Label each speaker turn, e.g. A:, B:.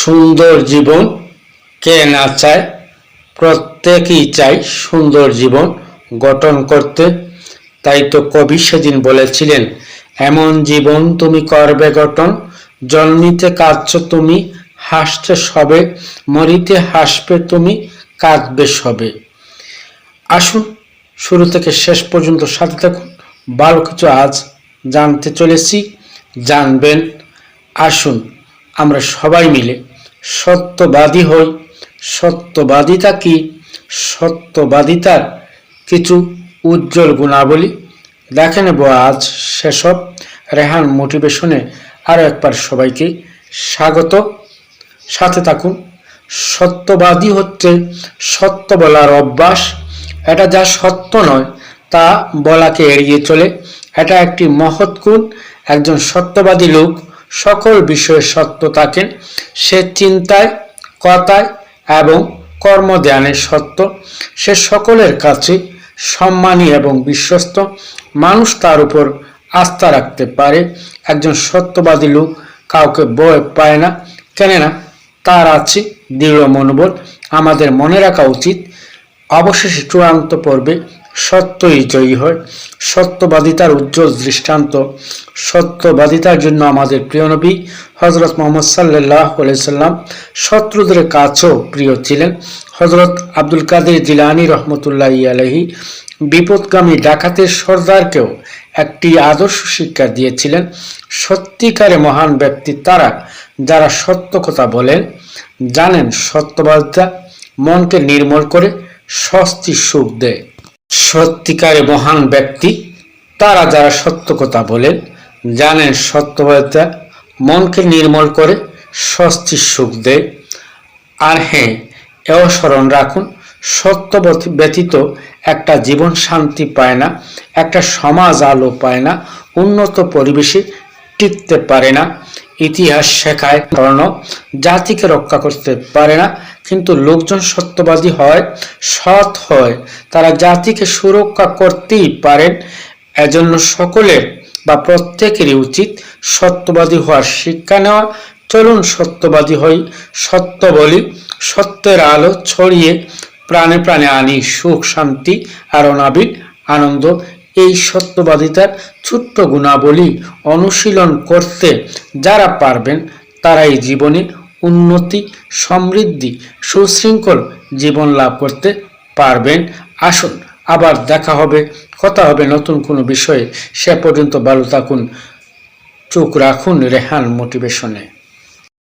A: সুন্দর জীবন কে না চায়, প্রত্যেকেই চায় সুন্দর জীবন গঠন করতে। তাই তো কবি সেদিন বলেছিলেন, এমন জীবন তুমি করবে গঠন, জন্মিতে কাঁদছ তুমি হাসতে সবে, মরিতে হাসবে তুমি, কাঁদবে সবে। আসুন, শুরু থেকে শেষ পর্যন্ত সাথে থাকুন। ভালো কিছু আজ জানতে চলেছি, জানবেন। আসুন, আমরা সবাই মিলে সত্যবাদী হই। সত্যবাদিতা কি? সত্যবাদিতার কিছু উজ্জ্বল গুণাবলী। দেখে নেব আজ সেসব রেহান মোটিভেশনে আরও একবার সবাইকে স্বাগত। সাথে থাকুন। সত্যবাদী হচ্ছে সত্য বলার অভ্যাস। এটা যা সত্য নয়, তা বলাকে এড়িয়ে চলে। এটা একটি মহৎ গুণ। একজন সত্যবাদী লোক সকল বিষয়ে সত্য থাকেন। সে চিন্তায়, কথায় এবং কর্মধ্যানের সত্য। সে সকলের কাছে সম্মানী এবং বিশ্বস্ত। মানুষ তার উপর আস্থা রাখতে পারে। একজন সত্যবাদী লোক কাউকে বয় পায় না। কেননা তার আছে দৃঢ় মনোবল। আমাদের মনে রাখা উচিত, অবশেষে চূড়ান্ত পর্বে সত্যই জয়ী হয়। সত্যবাদিতার উজ্জ্বল দৃষ্টান্ত। সত্যবাদিতার জন্য আমাদের প্রিয় নবী হজরত মোহাম্মদ সাল্লাহ সাল্লাম শত্রুদের কাছেও প্রিয় ছিলেন। হজরত আব্দুল কাদের জিলানি রহমতুল্লাহ আলহী বিপদগামী ডাকাতের সর্দারকেও একটি আদর্শ শিক্ষা দিয়েছিলেন। সত্যিকারে মহান ব্যক্তি তারা, যারা সত্য কথা বলেন, জানেন সত্যবাদিতা মনকে নির্মল করে, স্বস্তি সুখ দেয়। সত্যিকারে মহান ব্যক্তি, তারা যারা সত্য কথা বলেন, জানেন সত্যবাদিতা মনকে নির্মল করে, স্বস্তি সুখ দেয়। আর হ্যাঁ এও স্মরণ রাখুন, সত্য ব্যতীত একটা জীবন শান্তি পায় না, একটা সমাজ আলো পায় না, উন্নত পরিবেশে টিকতে পারে না। ইতিহাস শেখায় কারণ জাতিকে রক্ষা করতে পারে না, কিন্তু লোকজন সত্যবাদী হয়, সৎ হয়। তারা জাতিকে সুরক্ষা করতেই পারেন। এজন্য সকলের বা প্রত্যেকেরই উচিত সত্যবাদী হওয়ার শিক্ষা নেওয়া। চলুন সত্যবাদী হই, সত্য বলি, সত্যের আলো ছড়িয়ে প্রাণে প্রাণে আনি সুখ, শান্তি, আর অনাবিল আনন্দ এই সত্যবাদিতার ছোট্ট গুণাবলী অনুশীলন করতে যারা পারবেন, তারাই জীবনে উন্নতি, সমৃদ্ধি, সুশৃঙ্খল জীবন লাভ করতে পারবেন। আসুন, আবার দেখা হবে, কথা হবে নতুন কোনো বিষয়ে। সে পর্যন্ত ভালো থাকুন, চোখ রাখুন রেহান মোটিভেশনে।